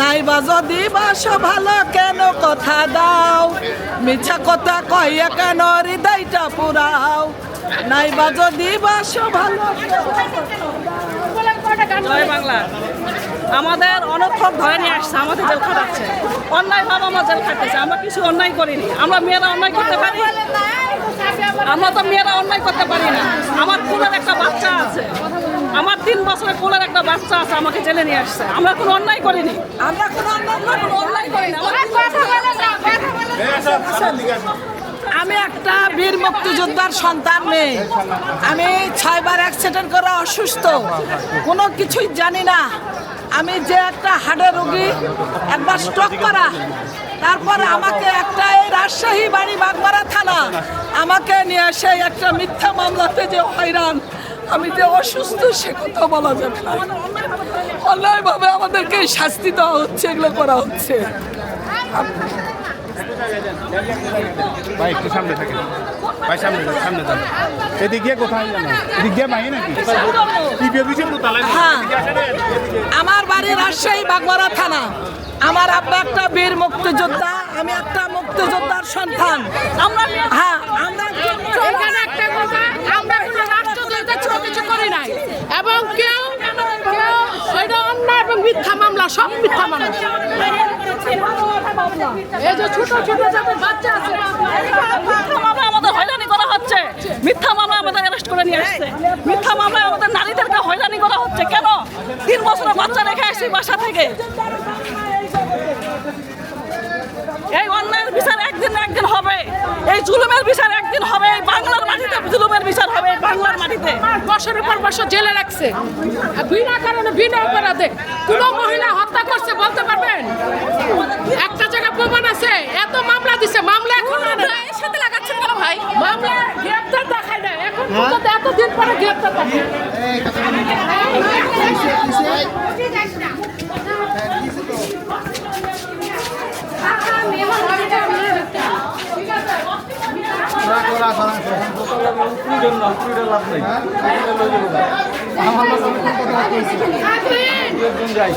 নাইবা যদি বাসো ভালো, কেন কথা দাও? মিছা কথা কইয়া কেন হৃদয়টা পুরাও? নাইবা যদি বাসো ভালো জয় বাংলা। আমাদের অনক্ষক ধরে নিয়ে আসছে, আমাদের জেল খাটাচ্ছে। অন্যায় ভাবে আমরা জেল খাটতেছে, আমরা কিছু অন্যায় করিনি। আমরা মেয়েরা অন্যায় করতে পারি? আমরা তো মেয়েরা অন্যায় করতে পারি না। আমার কোলের একটা বাচ্চা আছে আমার তিন বছরের কোলের একটা বাচ্চা আছে আমাকে জেলে নিয়ে আসছে। আমরা কোনো অন্যায় করিনি। আমরা কোনো অন্যায় করিনি। আমি একটা বীর মুক্তিযোদ্ধার সন্তান মেয়ে। আমি ছয়বার অ্যাক্সিডেন্ট করে অসুস্থ। কোনো কিছুই জানি না। আমি যে একটা হার্টের রোগী একবার স্ট্রোক করা। তারপরে আমাকে একটা এই রাজশাহী বাড়ি বাগমারা থানা আমাকে নিয়ে এসে একটা মিথ্যা মামলাতে যে হয়রান। আমি যে অসুস্থ সে কথা বলা যাবে না। অন্যায়ভাবে আমাদেরকে শাস্তি দেওয়া হচ্ছে এগুলো করা হচ্ছে। ভাই একটু সামনে থাকেন। ভাই সামনে সামনে যান। এদিক গিয়ে কোথায় জানো এদিক গিয়ে ভাই নাকি? কি বেরিয়েছে তো তালাই হ্যাঁ। আমার বাড়ি রাজশাহী বাগমারা থানা। আমার আব্বা একটা বীর মুক্তিযোদ্ধা আমি একটা মুক্তিযোদ্ধার সন্তান। হ্যাঁ আমরা কোনো রাষ্ট্রদ্রোহিতার ছোট কিছু করি নাই এবং কেউ কেউ এটা অন্যায় এবং মিথ্যা মামলা, সব মিথ্যা মামলা। এই যে ছোট ছোট বাচ্চা আছে, মিথ্যা মামলা আমাদের হয়রানি করা হচ্ছে। মিথ্যা মামলা আমাদের অ্যারেস্ট করে নিয়ে আসছে। মিথ্যা আমাদের নারীদেরকে হয়রানি করা হচ্ছে। কেন? তিন বছরের বাচ্চা রেখে আসছি বাসা থেকে। এই অন্যায়ের বিচার একদিন একদিন হবে। এই জুলুমের বিচার একদিন হবে। বাংলার মাটিতে জুলুমের বিচার হবে এই বাংলার মাটিতে বছরের পর বছর জেলে রাখছে আর বিনা কারণে বিনা অপরাধে কোন মহিলা হত্যা করছে বলতে পারবেন একটা জায়গায় প্রমাণ আছে এত মামলা দিছে মামলা এখন এর সাথে লাগাচ্ছেন কেন ভাই মামলা গ্রেপ্তার দেখায় না এখন পর্যন্ত এতদিন পরে গ্রেপ্তার দেখায় নাই